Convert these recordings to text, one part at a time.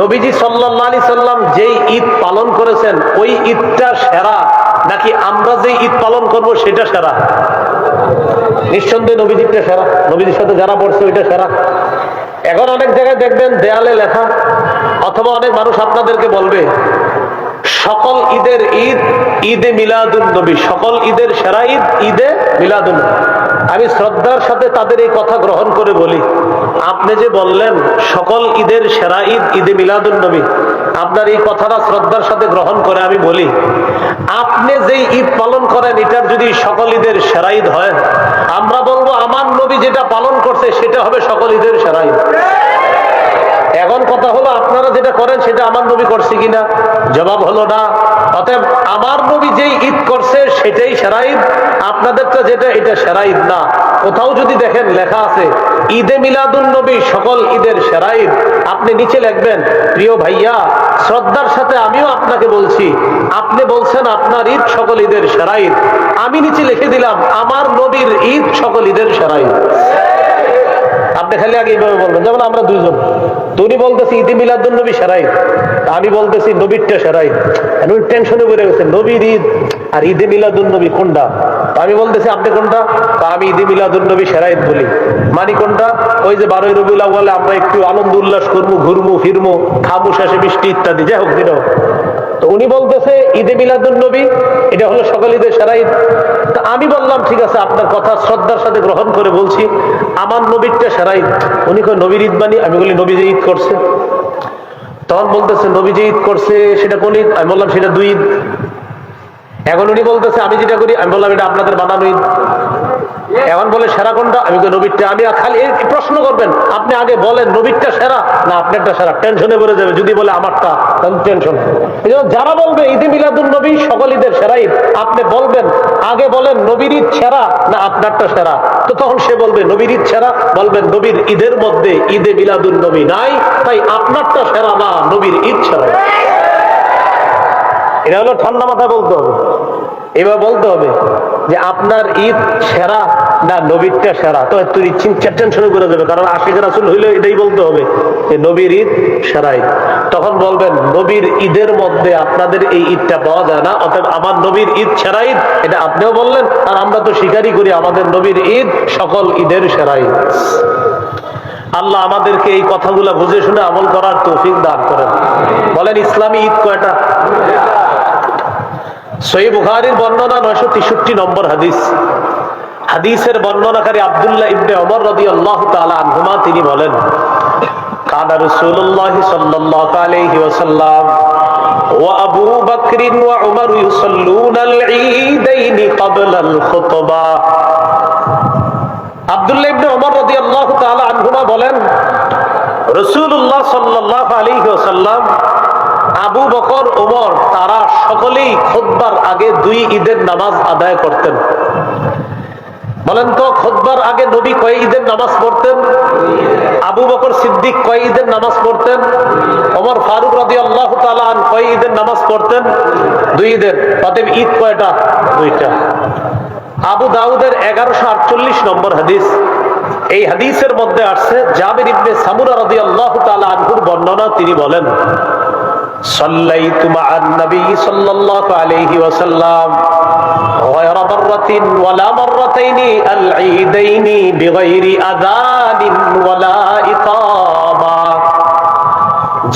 নবীজি সাল্লি সাল্লাম যেই ঈদ পালন করেছেন, ওই ঈদটা সেরা? নাকি আমরা যে ঈদ পালন করব সেটা সেরা? নিঃসন্দেহে নবীজিটা সেরা। নবীজির সাথে যারা পড়ছে, ওইটা সেরা। এখন অনেক জায়গায় দেখবেন দেয়ালে লেখা, অথবা অনেক মানুষ আপনাদেরকে বলবে, সকল ঈদের ঈদ ঈদে মিলাদুল নবী, সকল ঈদের সেরা ঈদ ঈদে মিলাদুল আমি শ্রদ্ধার সাথে তাদের এই কথা গ্রহণ করে বলি। আপনি যে বললেন, সকল ঈদের সেরা ঈদ, ঈদে মিলাদুল নবী, আপনার এই কথাটা শ্রদ্ধার সাথে গ্রহণ করে আমি বলি। আপনি যেই ঈদ পালন করেন, এটার যদি সকল ঈদের সেরা ঈদ হয়, আমরা বলব আমার নবী যেটা পালন করছে, সেটা হবে সকল ঈদের সেরা ঈদ। এখন কথা হলো, আপনারা যেটা করেন, সেটা আমার নবী করছে কিনা? জবাব হলো না। অতএব আমার নবী যেই ঈদ করছে, সেটাই সেরা ঈদ। আপনাদেরটা যেটা, এটা সেরা ঈদ না। কোথাও যদি দেখেন লেখা আছে, ঈদে মিলাদুল নবী, সকল ঈদের সেরা ঈদ। আপনি নিচে লিখবেন, প্রিয় ভাইয়া, শ্রদ্ধার সাথে আমিও আপনাকে বলছি, আপনি বলছেন আপনার ঈদ সকল ঈদের সেরা ঈদ। আমি নিচে লিখে দিলাম, আমার নবীর ঈদ সকল ঈদের সেরা ঈদ। আপনি খালি আগে এইভাবে বলবেন, যেমন আমরা দুইজন। তুমি বলতেছি, ঈদে মিলাদুল নবী সেরাই আমি বলতেছি, নবীরটা সেরাই উনি টেনশনে পড়ে গেছে নবীর ঈদ আর ঈদে মিলাদুল নবী কোনটা আমি বলতেছি, আপনি কোনটা? তা আমি ঈদে মিলাদুল নবী সেরাইদ বলি। মানি কোনটা? ওই যে বারোই রবিউল বলে আমরা একটু আনন্দ উল্লাস করব, ঘুরবো, ফিরবো, খাব, শেষে মিষ্টি ইত্যাদি। যাই হোক দিন তো উনি বলতেছে, ঈদে মিলাদুল নবী এটা হলো সকল ঈদের সেরা ঈদ তা আমি বললাম, ঠিক আছে, আপনার কথা শ্রদ্ধার সাথে গ্রহণ করে বলছি, আমার নবীরটা সেরা ঈদ উনি কয়, নবীর ঈদ বানি আমি বলি, নবী যে ঈদ করছে। তখন বলতেছে, নবী যে ঈদ করছে, সেটা কোন ঈদ? আমি বললাম, সেটা দুই ঈদ। এখন উনি বলতেছে, আমি যেটা করি, আমি বললাম, এটা আপনাদের বানানো এখন বলে, সেরা কোনটা? আমি নবীরটা। আমি খালি এই প্রশ্ন করবেন, আপনি আগে বলেন, নবীরটা সেরা? না, আপনারটা সেরা। টেনশনে পড়ে যাবে, যদি বলে, আমারটা? তাহলে টেনশন এই যারা বলবে ঈদে মিলাদুল নবী, সকল ঈদের সেরা ঈদ। আপনি বলবেন, আগে বলেন, নবীর ঈদ সেরা? না, আপনারটা সেরা? তো তখন সে বলবে, নবীর ঈদ সেরা? বলবেন, নবীর ঈদের মধ্যে ঈদে মিলাদুল নবী নাই, তাই আপনারটা সেরা না, নবীর ঈদ সেরা। এটা হলো ঠান্ডা মাথায় বলতে হবে। এবার বলতে হবে যে আপনার ঈদ সেরা না নবীরটা সেরা? তো তুই টেনশন করে দেবে কারণ আশিক রাসুল হইলে এটাই বলতে হবে যে নবীর ঈদ সেরা ঈদ। তখন বলবেন, নবীর ঈদের মধ্যে আপনাদের এই ঈদটা পাওয়া যায় না অতএব আমার নবীর ঈদ সেরা ঈদ, এটা আপনিও বললেন, আর আমরা তো স্বীকারই করি আমাদের নবীর ঈদ সকল ঈদের সেরা ঈদ। আল্লাহ আমাদেরকে এই কথাগুলো বুঝে শুনে আমল করার তৌফিক দান করেন। বলেন, ইসলামী ঈদ কয়টা? সই বুখারির বর্ণনা নয়শো তেষট্টি নম্বর হাদিস হাদিসের বর্ণনাকারী আব্দুল্লাহ ইবনে ওমর রাদিয়াল্লাহু তাআলা আনহুমা তিনি বলেন কানা রাসূলুল্লাহ সাল্লাল্লাহু আলাইহি ওয়াসাল্লাম وأبو بكر وعمر يصلون العيدين قبل الخطبة আব্দুল্লাহ ইবনে ওমর রাদিয়াল্লাহু তাআলা আনহুমা বলেন রাসূলুল্লাহ সাল্লাল্লাহু আলাইহি ওয়াসাল্লাম আবু বকর ওমর তারা সকলেই খোদবার আগে দুই ঈদের নামাজ আদায় করতেন। বলেন তো, খোদবার আগে নবী কয় ঈদের নামাজ পড়তেন? আবু বকর সিদ্দিক কয় ঈদের নামাজ পড়তেন? ওমর ফারুক রাদি আল্লাহ তালান কয় ঈদের নামাজ পড়তেন? দুই ঈদের। অতএব ঈদ কয়টা? দুইটা। আবু দাউদের এগারোশো আটচল্লিশ নম্বর হাদিস। এই হাদিসের মধ্যে আসছে জাবির ইবনে সামুরা রাদি আল্লাহ তালা আনহুর বর্ণনা। তিনি বলেন صليت مع النبي صلى الله عليه وسلم غير مرة ولا مرتين العيدين بغير أذان ولا إقامة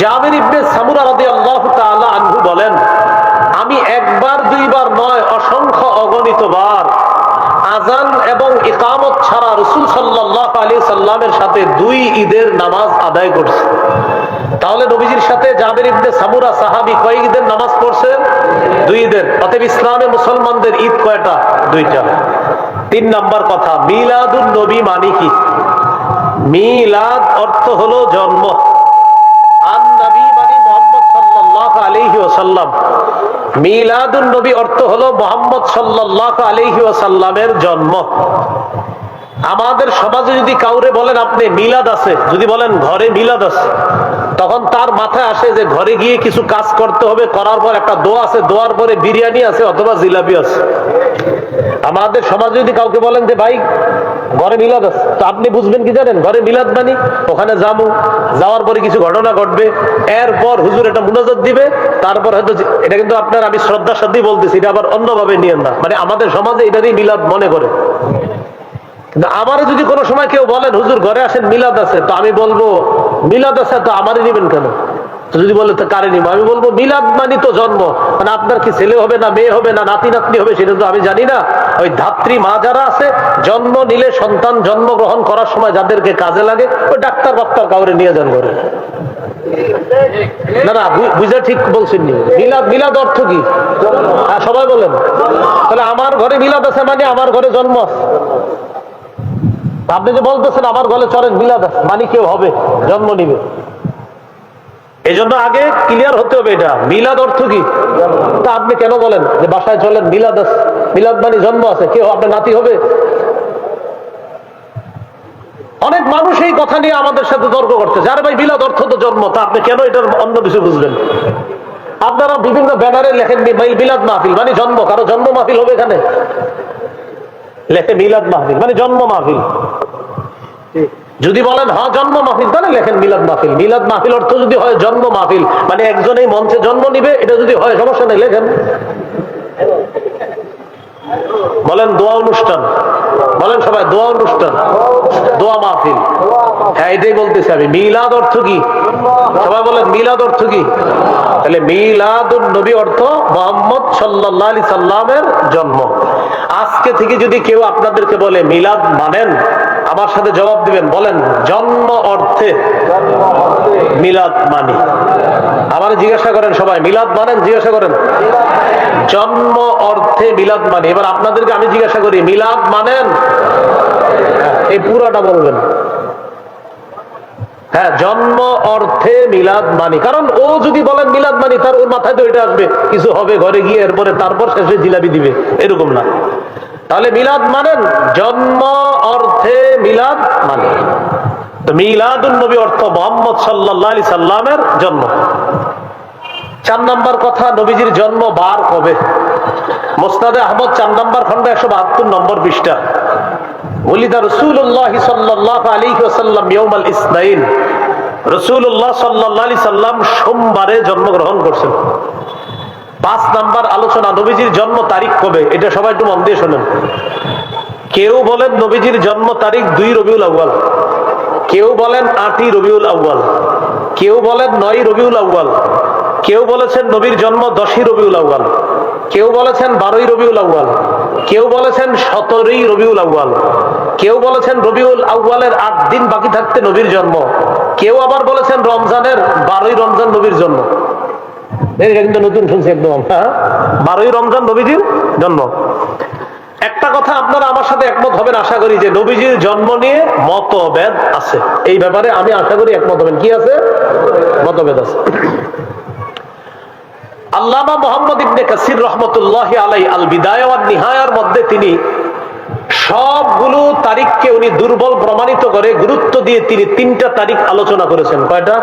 জাবির ইবনে সামুরা রাদিয়াল্লাহু তাআলা আনহু বলেন আমি একবার দুইবার নয় অসংখ্য অগণিত বার আজান এবং ইকামত ছাড়া রসুল সাল্লাহ আলী সাল্লামের সাথে দুই ঈদের নামাজ আদায় করছে। তাহলে নবীজির সাথে জাবের ইবনে সামুরা সাহাবি কয় ঈদের নামাজ পড়ছে? দুই ঈদের। অতএব ইসলামে মুসলমানদের ঈদ কয়টা? দুইটা। তিন নাম্বার কথা, মিলাদুন নবী মানে কি? মিলাদ অর্থ হলো জন্ম। আন নবী মানে মোহাম্মদ সাল্লাল্লাহু আলাইহি ওয়াসাল্লাম। মিলাদুন নবী অর্থ হলো মোহাম্মদ সাল্লাল্লাহু আলাইহি ওয়াসাল্লামের জন্ম। আমাদের সমাজে যদি কাউরে বলেন আপনি মিলাদ আছে, যদি বলেন ঘরে মিলাদ আছে, তখন তার মাথায় আসে যে ঘরে গিয়ে কিছু কাজ করতে হবে, করার পর একটা দোয়া আছে, দোয়ার পরে বিরিয়ানি আছে অথবা জিলাপি আছে। আমাদের সমাজে যদি কাউকে বলেন যে, ভাই, ঘরে মিলাদ আছে, তো আপনি বুঝবেন কি জানেন? ঘরে মিলাদ মানি ওখানে যাব, যাওয়ার পরে কিছু ঘটনা ঘটবে, এরপর হুজুর এটা মুনাজাত দিবে, তারপর হয়তো এটা কিন্তু আপনার আমি শ্রদ্ধা সাথে বলতেছি, এটা আবার অন্যভাবে নিয়েন না। মানে আমাদের সমাজে এটারই মিলাদ মনে করে। কিন্তু আমারও যদি কোনো সময় কেউ বলেন, হুজুর, ঘরে আসেন, মিলাদ আছে। তো আমি বলব, মিলাদ আছে, তো আমারই নিবেন কেন? যদি বলে, তো কারে নিব? আমি বলব, মিলাদ মানি তো জন্ম। মানে আপনার কি ছেলে হবে না মেয়ে হবে না নাতি নাতনি হবে সেটা তো আমি জানি না। ওই ধাত্রী মা যারা আছে, জন্ম নিলে সন্তান জন্মগ্রহণ করার সময় যাদেরকে কাজে লাগে, ওই ডাক্তার বাক্তার কাউরে নিয়ে যান ঘরে। না না বুঝা ঠিক বলছেন মিলাদ মিলাদ অর্থ কি? হ্যাঁ সবাই বলেন। তাহলে আমার ঘরে মিলাদ আছে মানে আমার ঘরে জন্ম আছে। আপনি যে বলতেছেন, আমার ঘরে চলেন মিলাদ আছে মানে কেউ হবে, জন্ম নিবে। এই জন্য আগে ক্লিয়ার হতে হবে এটা। মিলাদ অর্থ কি? তা আপনি কেন বলেন যে বাসায় চলেন, মিলাদ আছে, মিলাদ মানে জন্ম আছে, কেউ আপনার নাতি হবে? অনেক মানুষ এই কথা নিয়ে আমাদের সাথে তর্ক করছে যার ভাই, মিলাদ অর্থ তো জন্ম, তা আপনি কেন এটার অন্য কিছু বুঝবেন? আপনারা বিভিন্ন ব্যানারে লেখেন মিলাদ মাহফিল মানে জন্ম, কারও জন্ম মাহফিল হবে এখানে? লেখে মিলাদ মাহফিল মানে জন্ম মাহফিল। যদি বলেন হ্যাঁ জন্ম মাহফিল, তাহলে লেখেন মিলাদ মাহফিল। মিলাদ মাহফিল অর্থ যদি হয় জন্ম মাহফিল মানে একজন মঞ্চে জন্ম নিবে, এটা যদি হয় সমস্যা নেই, লেখেন। বলেন দোয়া অনুষ্ঠান। বলেন সবাই, দোয়া অনুষ্ঠান। দোয়া মাহফিল। হ্যাঁ এটাই বলতেছি আমি। মিলাদ অর্থ কি? সবাই বলেন, মিলাদ অর্থ কি? তাহলে মিলাদুন নবী অর্থ মোহাম্মদ সাল্লাহ আলি সাল্লামের জন্ম। আজকে থেকে যদি কেউ আপনাদেরকে বলে মিলাদ মানেন আমার সাথে জবাব দিবেন বলেন জন্ম অর্থে মিলাদ মানি। আমার জিজ্ঞাসা করেন সবাই মিলাদ মানেন? জিজ্ঞাসা করেন। জন্ম অর্থে মিলাদ মানে। এবার আপনাদেরকে আমি জিজ্ঞাসা করি মিলাদ মানেন? হ্যাঁ, এই পুরোটা বলবেন। হ্যাঁ জন্ম অর্থে মিলাদ মানি। কারণ ও যদি বলেন মিলাদ মানি তার ওর মাথায় তো এটা আসবে। কিছু হবে ঘরে গিয়ে এরপরে তারপর শেষে জিলাপি দিবে। এরকম না। তাহলে মিলাদ মানেন, জন্ম অর্থে মিলাদ মানে। নবী অর্থ মোহাম্মদ সাল্লামের জন্ম। চার নাম্বার কথা, নবীজির জন্ম বার কবে? মোস্তাদে আহমদ চার নাম্বার খন্ড একশো বাহাত্তর নম্বর পৃষ্ঠা। ওলিদা রসুল্লাহ সাল্লাহ ইসনাইন। রসুল্লাহ সাল্লাহ আলি সাল্লাম সোমবারে জন্মগ্রহণ করছেন। পাঁচ নাম্বার আলোচনা, নবীজির জন্ম তারিখ কবে? এটা সবাই একটু মন দিয়ে শোনেন। কেউ বলেন নবীজির জন্ম তারিখ দুই রবিউল আউ্বাল কেউ বলেন আটই রবিউল আউ্বাল কেউ বলেন নয় রবিউল আউ্বাল কেউ বলেছেন নবীর জন্ম দশই রবিউল আউ্বাল কেউ বলেছেন বারোই রবিউল আউ্বাল কেউ বলেছেন সতেরোই রবিউল আউ্বাল কেউ বলেছেন রবিউল আউ্বালের আট দিন বাকি থাকতে নবীর জন্ম। কেউ আবার বলেছেন রমজানের বারোই রমজান নবীর জন্ম। এটা কিন্তু নতুন শুনছি একদম হ্যাঁ? বারোই রমজান নবীজির জন্ম। একটা কথা আপনারা আমার সাথে একমত হবেন, আশা করি যে নবীজির জন্ম নিয়ে মতভেদ আছে। এই ব্যাপারে আমি আশা করি একমত হবেন। কি আছে? মতভেদ আছে। আল্লামা মোহাম্মদ ইবনে কাসির রহমতুল্লাহ আলাই আল নিহায়ার মধ্যে তিনি সবগুলো তারিখকে উনি দুর্বল প্রমাণিত করে, গুরুত্ব দিয়ে তিনি তিনটা তারিখ আলোচনা করেছেন। কয়টা?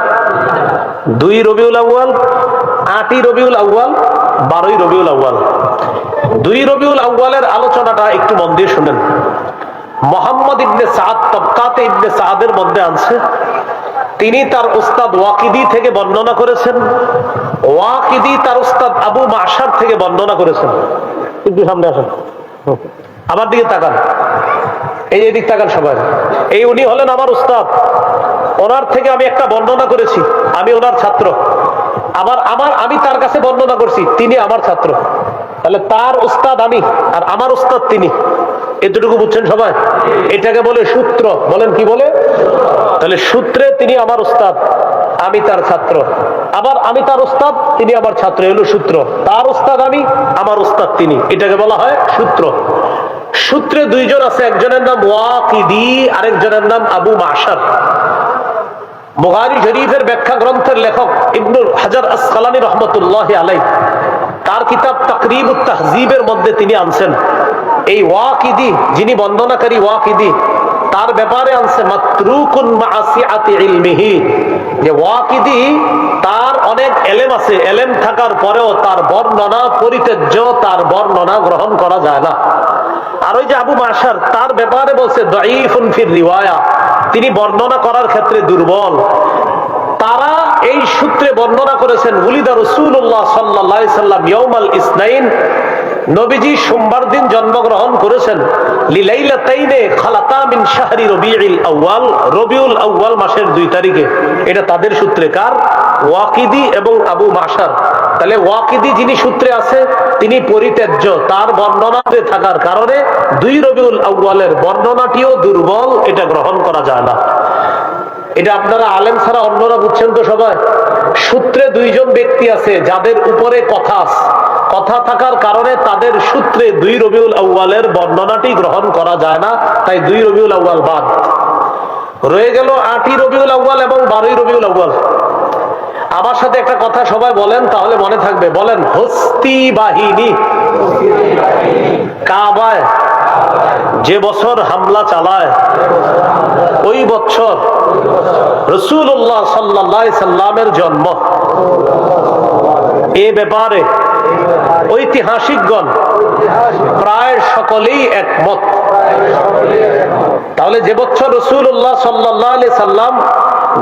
দুই রবিউল আউ্য়াল আটই রবিউল আউ্য়াল, বারোই রবিউল আউ্য়াল। দুই রবিউল আউ্য়ালের আলোচনাটা একটু মন দিয়ে শুনেন। মোহাম্মদ ইবনে সাদ, তবকাতে ইবনে সাদের মধ্যে আনছে। তিনি তার উস্তাদ ওয়াকিদি থেকে বর্ণনা করেছেন। ওয়াকিদি তার উস্তাদ আবু মাসার থেকে বর্ণনা করেছেন। একটু সামনে আসেন। আমার দিকে তাকান। এই এদিক তাকান সবাই। এই উনি হলেন আমার উস্তাদ। ওনার থেকে আমি একটা বর্ণনা করেছি। আমি ওনার ছাত্র। আবার আমার, আমি তার কাছে বর্ণনা করছি, তিনি আমার ছাত্র। তাহলে তার উস্তাদ আমি আর আমার উস্তাদ তিনি। এতটুকু বুঝছেন সবাই? এটাকে বলে সূত্র। বলেন কি বলে? তাহলে সূত্রে তিনি আমার উস্তাদ, আমি তার ছাত্র। আবার আমি তার উস্তাদ, তিনি আমার ছাত্র। এলো সূত্র। তার উস্তাদ আমি, আমার উস্তাদ তিনি। এটাকে বলা হয় সূত্র। সূত্রে দুইজন আছে, একজনের নাম ওয়াকিদি, আরেকজনের নাম আবু মাসার বুহারি শরীফের ব্যাখ্যা গ্রন্থের লেখক ইবনুল হাজার আসকালানি রহমতুল্লাহ আলাই তার কিতাব তাকরিব তাহজিবের মধ্যে তিনি আনছেন। এই ওয়াকিদি, যিনি বন্দনাকারী ওয়াকিদি, তার ব্যাপারে আনছে, মাতরুকুন মাআসিআতি ইলমিহি। যে ওয়াকিদি, তার অনেক এলেম আছে। এলেম থাকার পরেও তার বর্ণনা, পরিত্যাজ্য, তার বর্ণনা গ্রহণ করা যায় না। আর ওই যে আবু মাসার তার ব্যাপারে বলছে তিনি বর্ণনা করার ক্ষেত্রে দুর্বল। তারা এই সূত্রে বর্ণনা করেছেন, উলিদা রসুল্লাহ সাল্লাহ সাল্লাম ইসনাইন নবীজি সোমবার দিন জন্মগ্রহণ করেছেন। শাহরি রবিউল আউয়াল রবিউল আউয়াল মাসের দুই তারিখে। এটা তাদের সূত্রে কার? ওয়াকিদি এবং আবু মাসার তাহলে ওয়াকিদি যিনি সূত্রে আছে, তিনি পরিত্যাজ্য। তার বর্ণনাতে থাকার কারণে দুই রবিউল বর্ণনাটিও দুর্বল, এটা গ্রহণ করা যায় না। এটা আপনারা আলেম ছাড়া অন্যরা বুঝছেন তো সবাই? সূত্রে দুইজন ব্যক্তি আছে, যাদের উপরে কথা আছে। কথা থাকার কারণে তাদের সূত্রে দুই রবিউল আউ্বালের বর্ণনাটি গ্রহণ করা যায় না, তাই দুই রবিউল আউ্বাল বাদ। রয়ে গেল আটই রবিউল আউ্বাল এবং বারোই রবিউল আউ্বাল আমার সাথে একটা কথা সবাই বলেন, তাহলে মনে থাকবে। বলেন, হস্তি বাহিনী। কাবায়। যে বছর হামলা চালায়, ওই বছর রসুল্লাহ সাল্লাহ সাল্লামের জন্ম। এ ব্যাপারে ঐতিহাসিকগণ প্রায় সকলেই একমত। তাহলে যে বছর রসুল্লাহ সাল্লাহ সাল্লাম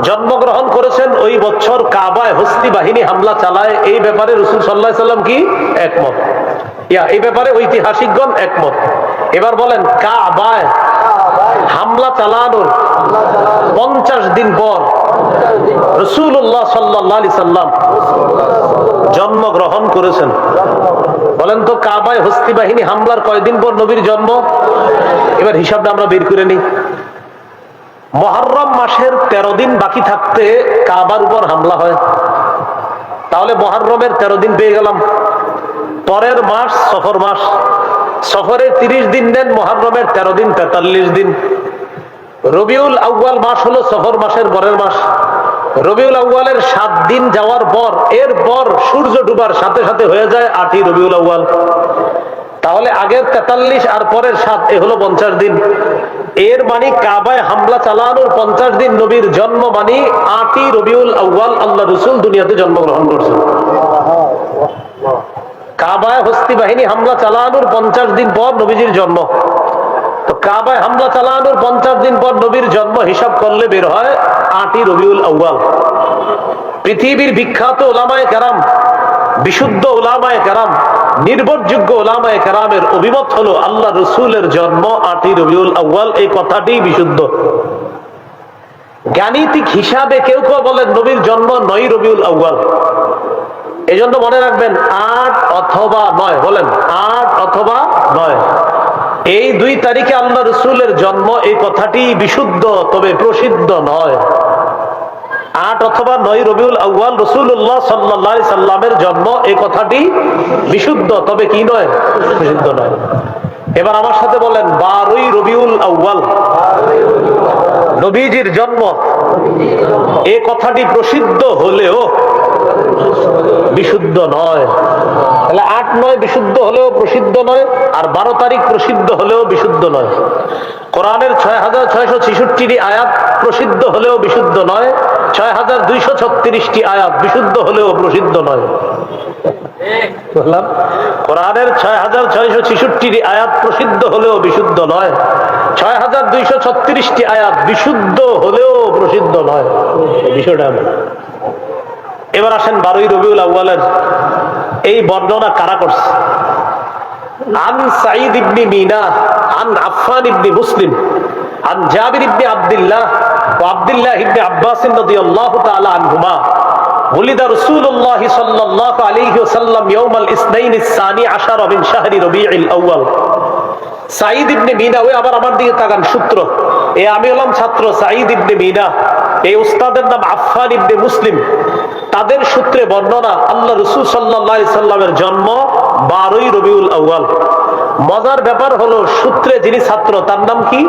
জন্মগ্রহণ করেছেন, ওই বছর কাবায় হস্তি বাহিনী হামলা চালায়, এই ব্যাপারে রসুল সাল্লাহ সাল্লাম কি? একমত। ইয়া, এই ব্যাপারে ঐতিহাসিকগণ একমত। এবার বলেন, কাবায় হামলা চালানোর পঞ্চাশ দিন পর রসুল্লাহ সাল্লাহ সাল্লাম জন্মগ্রহণ করেছেন। বলেন তো কাবায় হস্তি বাহিনী হামলার কয়দিন পর নবীর জন্ম? এবার হিসাবটা আমরা বের করে নিই। মহরম মাসের তেরো দিন বাকি থাকতে কাবার উপর হামলা হয়। তাহলে মহরমের তেরো দিন পেয়ে গেলাম। পরের মাস সফর মাস। সফরে তিরিশ দিন নেন মহরমের তেরো দিন তেতাল্লিশ দিন। রবিউল আউ্বাল মাস হলো সফর মাসের পরের মাস। রবিউল আউ্বালের সাত দিন যাওয়ার পর, এর পর সূর্য ডুবার সাথে সাথে হয়ে যায় আটই রবিউল আউ্বাল তাহলে আগের তেতাল্লিশ আর পরের সাত, এ হলো পঞ্চাশ দিন। এর মানে কাবায় হামলা চালানোর পঞ্চাশ দিন নবীর জন্ম মানে আটই রবিউল আউ্বাল আল্লাহ রসুল দুনিয়াতে জন্মগ্রহণ করছেন। কাবায় হস্তি বাহিনী হামলা চালানোর পঞ্চাশ দিন পর নবীজির জন্ম। কাবায় হামলা চালানোর পঞ্চাশ দিন পর নবীর জন্ম হিসাব করলে বের হয় আটই রবিউল আউ্বাল পৃথিবীর বিখ্যাত ওলামায় কারাম, বিশুদ্ধ ওলামায় কারাম, নির্ভরযোগ্য ওলামায় কারামের অভিমত হলো আল্লাহ রসুলের জন্ম আটই রবিউল আউ্বাল এই কথাটি বিশুদ্ধ। জ্ঞানীতিক হিসাবে কেউ কেউ বলেন নবীর জন্ম নয় রবিউল আউ্বাল এই জন্য মনে রাখবেন, আট অথবা নয়, বলেন, আট অথবা নয়। এই দুই তারিখে আল্লাহ রসুলের জন্ম, এই কথাটি বিশুদ্ধ, তবে প্রসিদ্ধ নয়। আট অথবা নয় রবিউল আউ্বাল রসুল্লাহ সাল্লাহ সাল্লামের জন্ম, এই কথাটি বিশুদ্ধ, তবে কি নয়? প্রসিদ্ধ নয়। এবার আমার সাথে বলেন, বারোই রবিউল আউ্বাল নবীজির জন্ম, এ কথাটি প্রসিদ্ধ হলেও বিশুদ্ধ নয়। তাহলে আট নয় বিশুদ্ধ হলেও প্রসিদ্ধ নয়, আর বারো তারিখ প্রসিদ্ধ হলেও বিশুদ্ধ নয়। কোরআনের ছয় হাজার ছয়শো ছেষট্টি আয়াত প্রসিদ্ধ হলেও বিশুদ্ধ নয়, ছয় হাজার দুইশো ছত্রিশটি আয়াত বিশুদ্ধ হলেও প্রসিদ্ধ নয়। কোরআনের ছয় হাজার ছয়শো ছেষট্টি আয়াত প্রসিদ্ধ হলেও বিশুদ্ধ নয়, ছয় হাজার দুইশো ছত্রিশটি আয়াত বিশুদ্ধ হলেও প্রসিদ্ধ নয়। বিষয়টা। এবার আসেন বারোই রবিউল আউ্বালের এই বর্ণনা কারা করছে আন সাইদ ইবনি মিনা আন আফফান ইবনি মুসলিম আন জাবির ইবনি আব্দুল্লাহ ও আব্দুল্লাহ ইবনি আব্বাস রাদিয়াল্লাহু তাআলা আনহুমা ولد رسول الله صلى الله عليه وسلم يوم الاثنين الثاني عشر من شهر ربيع الاول সাইদ ইবনে মিনা ওই আবার আমার দিকে তাকান সূত্র এ আমি হলাম ছাত্র সাইদ ইবনে মিনা এই উস্তাদের নাম আফান ইবনে মুসলিম। তাদের সূত্রে বর্ণনা, আল্লাহ রসুল সাল্লাহ সাল্লামের জন্ম বারোই রবিউল আউ্য়াল। মজার ব্যাপার হলো সূত্রে যিনি ছাত্র, তার নাম কি?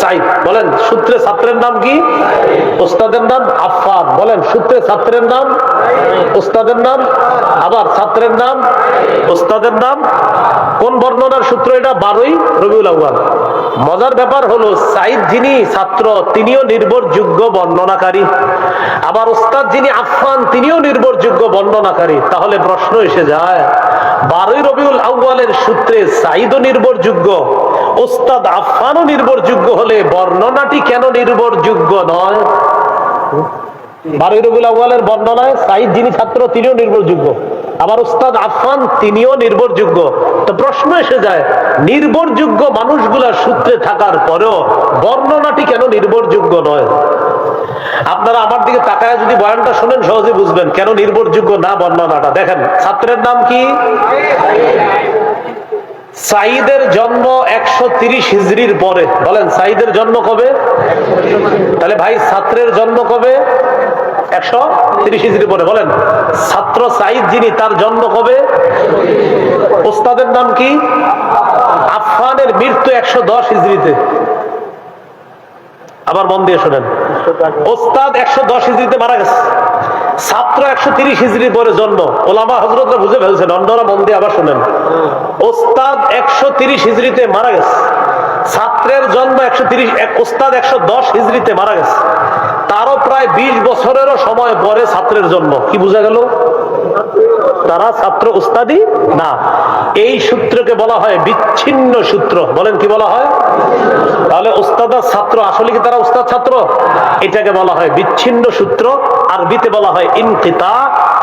সাইদ বলেন, সূত্রে ছাত্রের নাম কি? ওস্তাদের নাম আফফান। বলেন, সূত্রে ছাত্রের নাম? উস্তাদের নাম? আবার ছাত্রের নাম? উস্তাদের নাম? কোন বর্ণনার সূত্র এটা? বারোই রবিউল আউ্বাল মজার ব্যাপার হলো সাইদ যিনি ছাত্র, তিনিও নির্ভরযোগ্য বর্ণনাকারী। আবার উস্তাদ যিনি আফফান, তিনিও নির্ভরযোগ্য বর্ণনাকারী। তাহলে প্রশ্ন এসে যায়, বারোই রবিউল আউ্বালের সূত্রে নির্ভরযোগ্য, ওস্তাদ আফফানও নির্ভরযোগ্য হলে বর্ণনাটি কেন নির্ভরযোগ্য নয়? বারোই বর্ণনায় সাইদ যিনি ছাত্র, তিনিও নির্ভরযোগ্য। আবার আফফান, তিনিও নির্ভরযোগ্য। তো প্রশ্ন এসে যায়, নির্ভরযোগ্য মানুষগুলার সূত্রে থাকার পরেও বর্ণনাটি কেন নির্ভরযোগ্য নয়? আপনারা আমার দিকে তাকায় যদি বয়ানটা শুনেন সহজে বুঝবেন কেন নির্ভরযোগ্য না বর্ণনাটা। দেখেন, ছাত্রের নাম কি? সাইদের জন্ম একশো তিরিশ হিজড়ির পরে। বলেন সাইদের জন্ম কবে? তাহলে ভাই, ছাত্রের জন্ম কবে? একশো তিরিশ হিজড়ি পরে। বলেন, ছাত্র সাইদ যিনি, তার জন্ম কবে? ওস্তাদের নাম কি? আফফানের মৃত্যু একশো দশ হিজড়িতে আবার মন দিয়ে শোনেন। ওস্তাদ একশো দশ হিজড়িতে মারা গেছে। ছাত্র একশো তিরিশ হিজড়ির পরে জন্ম। ওলামা হজরতরা বুঝে ফেলছেন অন্যরা মন দিয়ে আবার শোনেন। ওস্তাদ একশো তিরিশ হিজড়িতে মারা গেছে। ছাত্রের জন্ম একশো তিরিশ ওস্তাদ একশো দশ হিজড়িতে মারা গেছে। তারও প্রায় বিশ বছরেরও সময় পরে ছাত্রের জন্ম। কি বোঝা গেল? তারা ছাত্র উস্তাদি না। এই সূত্রকে বলা হয় বিচ্ছিন্ন সূত্র। বলেন কি বলা হয়? তাহলে উস্তাদ ছাত্র, আসলে কি তারা উস্তাদ ছাত্র? এটাকে বলা হয় বিচ্ছিন্ন সূত্র, আরবিতে বলা হয় ইনকিতা,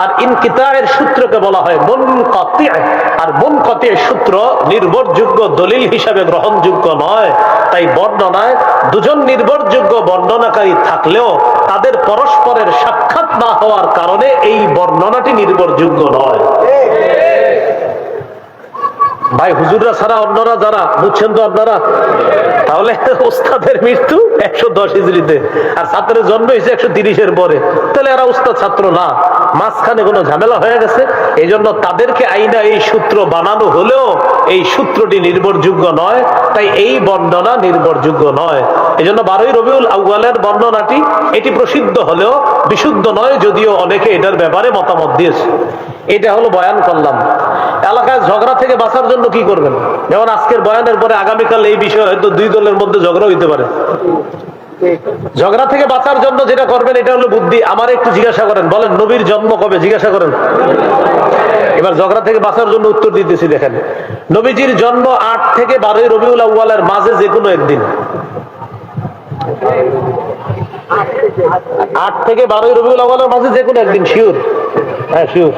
আর ইনকিতা এর সূত্রকে বলা হয় মুনকাতি। আর মুনকাতি সূত্র নির্ভরযোগ্য, দলিল হিসাবে গ্রহণযোগ্য নয়। তাই বর্ণনায় দুজন নির্ভরযোগ্য বর্ণনাকারী থাকলেও তাদের পরস্পরের সাক্ষাৎ না হওয়ার কারণে এই বর্ণনাটি নির্ভরযোগ্য নয়। ভাই, হুজুররা ছাড়া অন্যরা যারা বুঝছেন তো আপনারা? তাহলে ওস্তাদের মৃত্যু একশো দশ হিজড়িতে, আর ছাত্রের জন্ম হয়েছে একশো তিরিশের পরে। তাহলে এরা উস্তাদ ছাত্র না। মাঝখানে কোনো ঝামেলা হয়ে গেছে। এই জন্য তাদেরকে আইনা এই সূত্র বানানো হলেও এই সূত্রটি নির্ভরযোগ্য নয়। তাই এই বর্ণনা নির্ভরযোগ্য নয়। এই জন্য বারোই রবিউল আউ্বালের বর্ণনাটি এটি প্রসিদ্ধ হলেও বিশুদ্ধ নয়, যদিও অনেকে এটার ব্যাপারে মতামত দিয়েছে। এটা হলো বয়ান করলাম। এলাকায় ঝগড়া থেকে বাঁচার জন্য কি করবেন? যেমন আজকের বয়ানের পরে আগামীকাল এই বিষয়ে হয়তো দুই দলের মধ্যে ঝগড়া হইতে পারে। ঝগড়া থেকে বাঁচার জন্য যেটা করবেন, এটা হলো বুদ্ধি। আমার একটু জিজ্ঞাসা করেন। বলেন, নবীর জন্ম কবে? জিজ্ঞাসা করেন। এবার ঝগড়া থেকে বাঁচার জন্য উত্তর দিতেছি, দেখেন। নবীজির জন্ম আট থেকে বারোই রবিউল আউ্বালের মাঝে যে কোনো একদিন। আট থেকে বারোই রবিউল আউ্বালের মাঝে যে কোনো একদিন, শিওর? হ্যাঁ শিওর।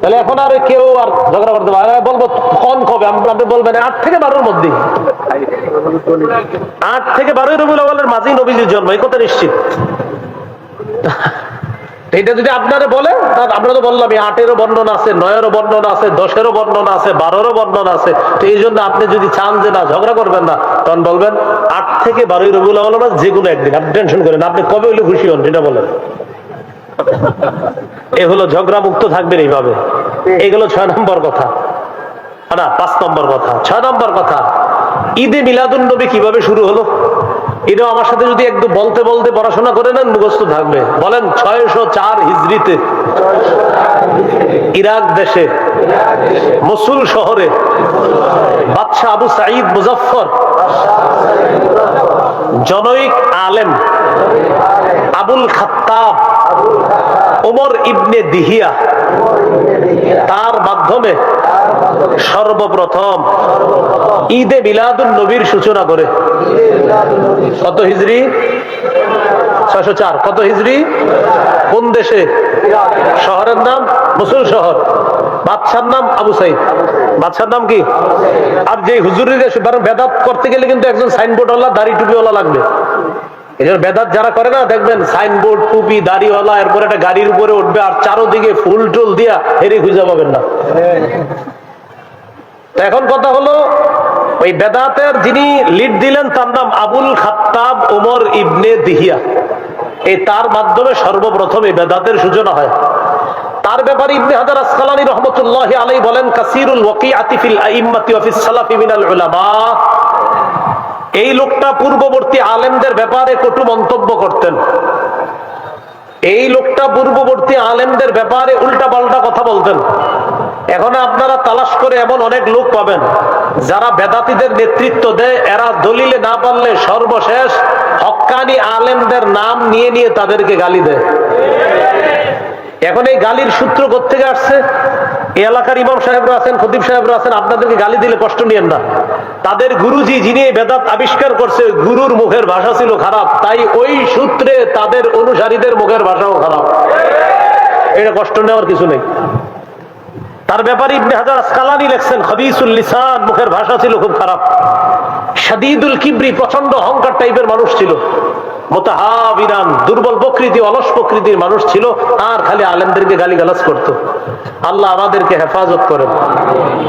তাহলে এখন আর কেউ আর ঝগড়া করতে পারে বলব, কন কবে? আপনি বলবেন আট থেকে বারোর মধ্যে। আট থেকে বারোই রবিউল আউ্বালের মাঝেই নবীজির জন্ম, এই কথা নিশ্চিত। এটা যদি আপনারা বলে আমরা তো বললাম আটেরও বর্ণনা আছে, নয়েরও বর্ণনা আছে, দশেরও বর্ণনা আছে, বারোরও বর্ণনা আছে। তো এই জন্য আপনি যদি চান যে না, ঝগড়া করবেন না, তখন বলবেন, আট থেকে বারোই রবিউল মাস যে কোনো একদিন। আপনি টেনশন করেন আপনি কবে হইলে খুশি হন সেটা বলেন। এ হলো ঝগড়া মুক্ত থাকবেন এইভাবে। এগুলো ছয় নম্বর কথা। না, পাঁচ নম্বর কথা। ছয় নম্বর কথা, ঈদে মিলাদুন নবী কীভাবে শুরু হলো? এটাও আমার সাথে যদি একটু বলতে বলতে পড়াশোনা করে নেন, মুখস্থ থাকবে। বলেন, ছয়শো চার হিজড়িতে ইরাক দেশে, মসুল শহরে বাদশাহ আবু সাঈদ মুজফর জনৈক আলেম আবুল খাত্তাব ওমর ইবনে দিহিয়া। তার মাধ্যমে সর্বপ্রথম ঈদে মিলাদুল নবীর সূচনা করে। কত হিজড়ি ছয়শো চার। কত হিজড়ি কোন দেশে? শহরের নাম মুসুল শহর। বাদশার নাম আবু সাইদ। বাদশার নাম কি? আর যে হুজুরের বেদাত করতে গেলে কিন্তু একজন সাইনবোর্ড ওয়ালা দাড়ি টুপিওয়ালা লাগবে। এই জন্য বেদাত যারা করে না, দেখবেন সাইনবোর্ড টুপি, দাড়িওয়ালা একটা গাড়ির উপরে উঠবে আর চারোদিকে ফুল টুল দিয়া খুঁজে পাবেন না। এখন কথা হলো, ওই বেদাতের যিনি লিড দিলেন তার নাম আবুল খাত্তাব ওমর ইবনে দিহিয়া। এই তার মাধ্যমে সর্বপ্রথম এই বেদাতের সূচনা হয়। তার ব্যাপারে ইবনে হাজার আসকালানি রহমতুল্লাহ আলাই বলেন, কাসিরুল ওয়াকি আতিফিল আইম্মাতি ওয়াফিস সালাফি মিনাল উলামা। এই লোকটা পূর্ববর্তী আলেমদের ব্যাপারে কটু মন্তব্য করতেন। এই লোকটা পূর্ববর্তী আলেমদের ব্যাপারে উল্টা পাল্টা কথা বলতেন। এখন আপনারা তালাশ করে এমন অনেক লোক পাবেন, যারা বেদাতিদের নেতৃত্ব দেয়। এরা দলিলে না পারলে সর্বশেষ হক্কানি আলেমদের নাম নিয়ে নিয়ে তাদেরকে গালি দেয়। এখন এই গালির সূত্র থেকে আসছে? এই এলাকার ইমাম সাহেবরা আছেন, খতিব সাহেবরা আছেন, আপনাদেরকে গালি দিলে কষ্ট নিয়েন না। তাদের গুরুজি যিনি বেদাত আবিষ্কার করছে, গুরুর মুখের ভাষা ছিল খারাপ। তাই ওই সূত্রে তাদের অনুসারীদের মুখের ভাষাও খারাপ। এটা কষ্ট নেওয়ার কিছু নেই। তার ব্যাপারে ইবনে হাজার আসকালানি লেখছেন, খবিসুল লিসান, মুখের ভাষা ছিল খুব খারাপ। সাদিদুল কিবরি প্রচণ্ড অহংকার টাইপের মানুষ ছিল। মোতাহাবিরান, দুর্বল প্রকৃতি, অলস প্রকৃতির মানুষ ছিল, আর খালি আলেমদেরকে আল্লাহ আমাদেরকে হেফাজত করেন।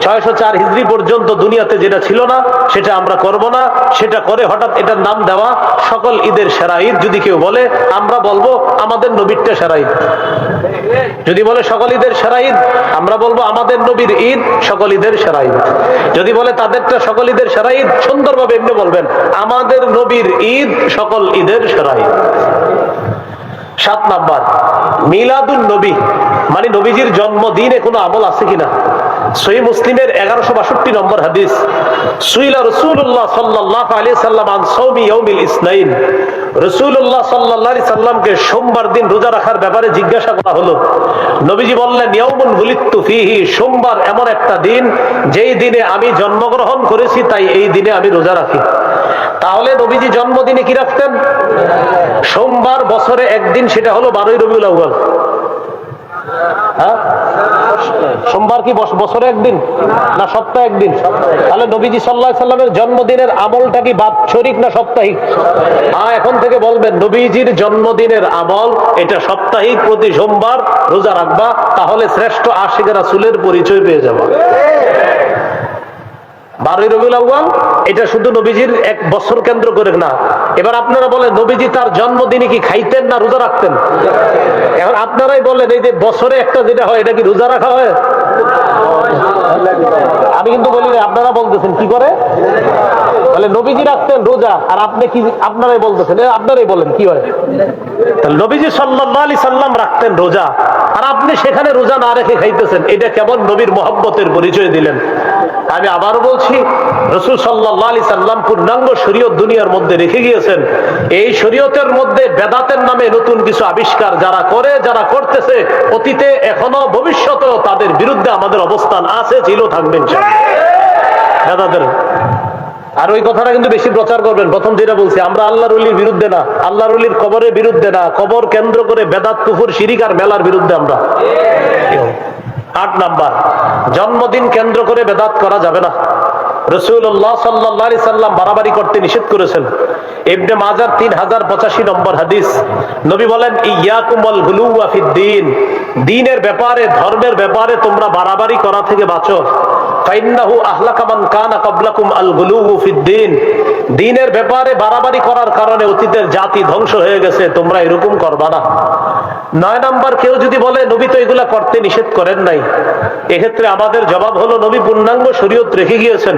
ছয়শো চার হিজড়ি পর্যন্ত দুনিয়াতে যেটা ছিল না, সেটা আমরা করব না। সেটা করে হঠাৎ এটার নাম দেওয়া সকল ঈদের সেরা ঈদ, যদি কেউ বলে, আমরা বলব আমাদের নবীরটা সেরা ঈদ। যদি বলে সকল ঈদের সেরা ঈদ, আমরা বলব আমাদের নবীর ঈদ সকল ঈদের সেরা ঈদ। যদি বলে তাদেরটা সকল ঈদের সেরা ঈদ, সুন্দরভাবে এমনি বলবেন, আমাদের নবীর ঈদ সকল ঈদের সেরা ঈদ সাত নাম্বার মিলাদুল নবী মানে নবীজির জন্মদিনে কোনো আমল আছে কিনা? সহি মুসলিমের এগারোশো বাষট্টি নম্বর হাদিস সোমবার দিন রোজা রাখার ব্যাপারে জিজ্ঞাসা করা হলো। নবীজি বললেন সোমবার এমন একটা দিন, যেই দিনে আমি জন্মগ্রহণ করেছি, তাই এই দিনে আমি রোজা রাখি। তাহলে নবীজি জন্মদিনে কি রাখতেন? সোমবার বছরে একদিন সেটা হলো বারোই আউ্বাল হ্যাঁ? সোমবার কি বছরে একদিন? না সপ্তাহে একদিন? তাহলে নবীজি সাল্লাহ সাল্লামের জন্মদিনের আমলটা কি বাৎসরিক না সাপ্তাহিক? হ্যাঁ এখন থেকে বলবেন, নবীজির জন্মদিনের আমল এটা সাপ্তাহিক, প্রতি সোমবার রোজা রাখবা, তাহলে শ্রেষ্ঠ আশিকেরা চুলের পরিচয় পেয়ে যাবা। বারোই রবিউল আউ্বাল এটা শুধু নবীজির এক বছর কেন্দ্র করে না। এবার আপনারা বলেন, নবীজি তার জন্মদিনে কি খাইতেন না রোজা রাখতেন? এখন আপনারাই বলেন, এই যে বছরে একটা যেটা হয়, এটা কি রোজা রাখা হয়? আমি কিন্তু বলি আপনারা বলতেছেন, কি করে? তাহলে নবীজি রাখতেন রোজা, আর আপনি কি আপনারাই বলতেছেন? আপনারাই বলেন, কি হয়? তাহলে নবীজি সাল্লাহ আলি সাল্লাম রাখতেন রোজা, আর আপনি সেখানে রোজা না রেখে খাইতেছেন, এটা কেমন নবীর মহব্বতের পরিচয় দিলেন? আমি আবারও বলছি, রসুল সাল্লাহ আলি সাল্লাম পূর্ণাঙ্গ শরীয়ত দুনিয়ার মধ্যে রেখে গিয়েছেন। এই শরীয়তের মধ্যে বেদাতের নামে নতুন কিছু আবিষ্কার যারা করে, যারা করতেছে, অতীতে এখনও ভবিষ্যতেও তাদের বিরুদ্ধে আমাদের অবস্থান আছে, ছিল থাকবেন বেদাতের। আর ওই কথাটা কিন্তু বেশি প্রচার করবেন। প্রথম যেটা বলছি, আমরা আল্লাহ রুলির বিরুদ্ধে না আল্লাহ রুলির কবরের বিরুদ্ধে না, কবর কেন্দ্র করে বেদাত, কুফুর, শিরিক মেলার বিরুদ্ধে আমরা। আট নাম্বার, জন্মদিন কেন্দ্র করে বেদাত করা যাবে না। করতে নিষেধ করেছেন। মাজার তিন হাজার পঁচাশি নম্বর হাদিস। নবী বলেন ইয়াকুমল দিনের ব্যাপারে, ধর্মের ব্যাপারে তোমরা বাড়াবাড়ি করা থেকে বাঁচো। দিনের ব্যাপারে বাড়াবাড়ি করার কারণে অতীতের জাতি ধ্বংস হয়ে গেছে, তোমরা এরকম করবা না। নয় নাম্বার, কেউ যদি বলে, নবী তো এগুলা করতে নিষেধ করেন নাই। এক্ষেত্রে আমাদের জবাব হলো, নবী পূর্ণাঙ্গ শরীয়ত রেখে গিয়েছেন।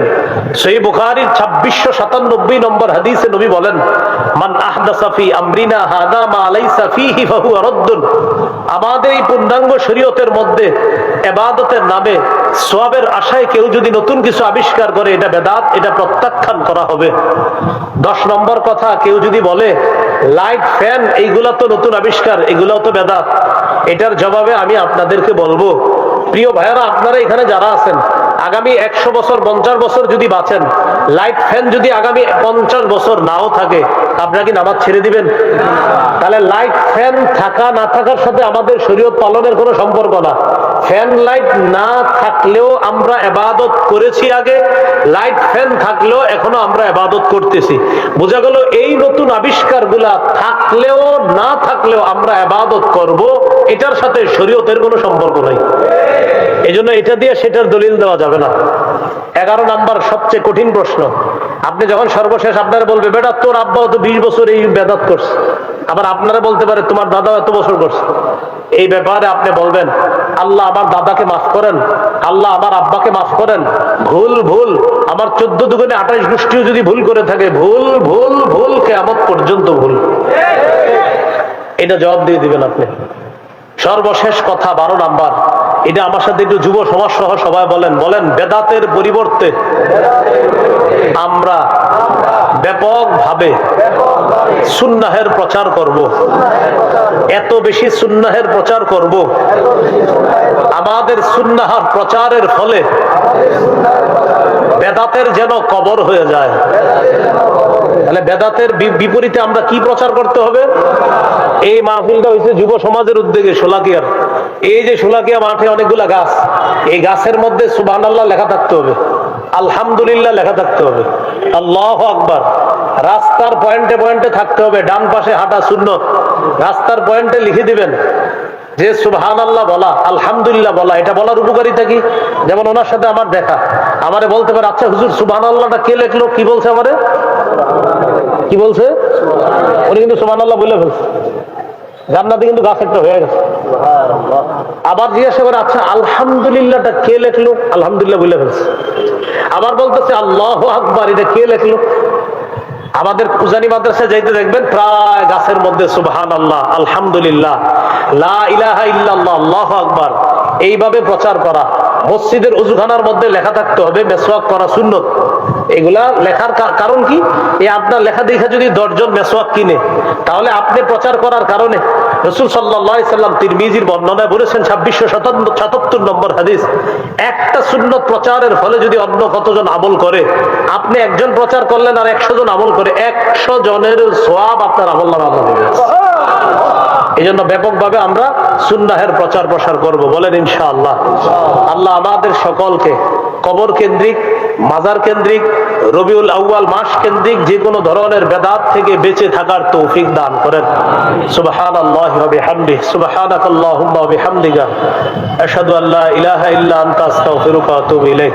সেই বুখারির ছাব্বিশশো সাতানব্বই নম্বর হাদিসে নবী বলেন, মান আহদাসাফি আমরিনা, হাদা মা আলাইসা ফিহি ফাহু আরদ্দুন আমাদের এই পূর্ণাঙ্গ শরীয়তের মধ্যে এবাদতের নামে সোয়াবের আশায় যদি নতুন কিছু আবিষ্কার করে, এটা বেদাত, এটা প্রত্যাখ্যান করা হবে। দশ নম্বর কথা, কেউ যদি বলে, লাইট ফ্যান, এইগুলা তো নতুন আবিষ্কার, এগুলাও তো বেদাত। এটার জবাবে আমি আপনাদেরকে বলব, প্রিয় ভাইয়ারা, আপনারা এখানে যারা আছেন আগামী একশো বছর, পঞ্চাশ বছর যদি বাঁচেন লাইট ফ্যান যদি আগামী পঞ্চাশ বছর নাও থাকে, আপনারা কি নামাজ ছেড়ে দিবেন? তাহলে লাইট ফ্যান থাকা না থাকার সাথে আমাদের শরীয়ত পালনের কোনো সম্পর্ক না। ফ্যান লাইট না থাকলেও আমরা এবাদত করেছি আগে লাইট ফ্যান থাকলেও এখনও আমরা এবাদত করতেছি। বোঝা গেল এই নতুন আবিষ্কারগুলা থাকলেও না থাকলেও আমরা এবাদত করব, এটার সাথে শরীয়তের কোনো সম্পর্ক নাই। এই জন্য এটা দিয়ে সেটার দলিল দেওয়া যাবে না। এগারো নাম্বার সবচেয়ে কঠিন প্রশ্ন। আপনি যখন সর্বশেষ আপনারা বলবে, বেটা, তোর আব্বাও তো বিশ বছর এই বেদাত করছে। আবার আপনারা বলতে পারে, তোমার দাদাও এত বছর করছে। এই ব্যাপারে আপনি বলবেন, আল্লাহ আমার দাদাকে মাফ করেন, আল্লাহ আমার আব্বাকে মাফ করেন। ভুল ভুল। আমার চোদ্দ দুগুণে আঠাশ গোষ্ঠীও যদি ভুল করে থাকে, ভুল ভুল ভুল কেমত পর্যন্ত ভুল। এটা জবাব দিয়ে দিবেন আপনি। সর্বশেষ কথা বারো নাম্বার। এটা আমার সাথে একটু যুব সমাজ সহ সবাই বলেন বলেন, বেদাতের পরিবর্তে আমরা ব্যাপকভাবে সুন্নাহের প্রচার করব। এত বেশি সুন্নাহের প্রচার করব। আমাদের সুন্নাহার প্রচারের ফলে বেদাতের যেন কবর হয়ে যায়। তাহলে বেদাতের বিপরীতে আমরা কি প্রচার করতে হবে? এই মাহফিলটা হয়েছে যুব সমাজের উদ্যোগে সোলাকিয়ার এই যে সোলাকিয়া মাঠে অনেকগুলা গাছ, এই গাছের মধ্যে সুবাহ লেখা থাকতে হবে। আলহামদুলিল্লাহ লেখা থাকতে হবে। আল্লাহ আকবার। রাস্তার পয়েন্টে পয়েন্টে থাকতে হবে। ডান পাশে হাঁটা শূন্য রাস্তার পয়েন্টে লিখে দিবেন। যে সুবহান আল্লাহ বলা আলহামদুলিল্লাহ বলা এটা বলার উপকারিতা কি? যেমন ওনার সাথে আমার দেখা। আমারে বলতে পারে আচ্ছা হুজুর সুবহান আল্লাহটা কে লেখলো? কি বলছে আমারে? কি বলছে? উনি কিন্তু সুবহান আল্লাহ বলে ফেলছে। জান্নাতে কিন্তু গাছ একটা হয়ে গেছে। আবার জিজ্ঞাসা করে আচ্ছা আলহামদুলিল্লাহটা কে লেখলো? আলহামদুলিল্লাহ বলে ফেলছে। আবার বলতেছে আল্লাহ আকবার এটা কে লেখলো? আমাদের পূজানি মাদ্রাসায় যাইতে দেখবেন, প্রায় গাছের মধ্যে সুবহান আল্লাহ আলহামদুলিল্লাহ, লা ইলাহা ইল্লাল্লাহ আকবার। এইভাবে প্রচার করা, মসজিদের উজুখানার মধ্যে লেখা থাকতে হবে, মেসওয়াক করা সুন্নত। এগুলা লেখার কারণ কি? এই আপনার লেখা দেখে যদি দশজন মেসওয়াক কিনে, তাহলে আপনি প্রচার করার কারণে রসুল সাল্লাহ সাল্লাম তিরমিজির বর্ণনায় বলেছেন ছাব্বিশশো সাতাত্তর নম্বর হাদিস, একটা সুন্নত প্রচারের ফলে যদি অন্য কতজন আমল করে, আপনি একজন প্রচার করলেন আর একশো জন আমল করে, একশো জনের সোয়াব আপনার আমল নামা এই জন্য ব্যাপকভাবে আমরা সুন্নাহের প্রচার প্রসার করব। বলেন ইনশাআল্লাহ। আল্লাহ আমাদের সকলকে কবর কেন্দ্রিক, মাজার কেন্দ্রিক, রবিউল আউয়াল মাস কেন্দ্রিক, যে কোনো ধরনের বেদাত থেকে বেঁচে থাকার তৌফিক দান করেন। সুবহান আল্লাহ বিহামদি সুবহানাক আল্লাহুম্মা বিহামদিকা, আশহাদু আল্লা ইলাহা ইল্লা আনতা, আস্তাগফিরুকা ওয়া আতুবু ইলাইক।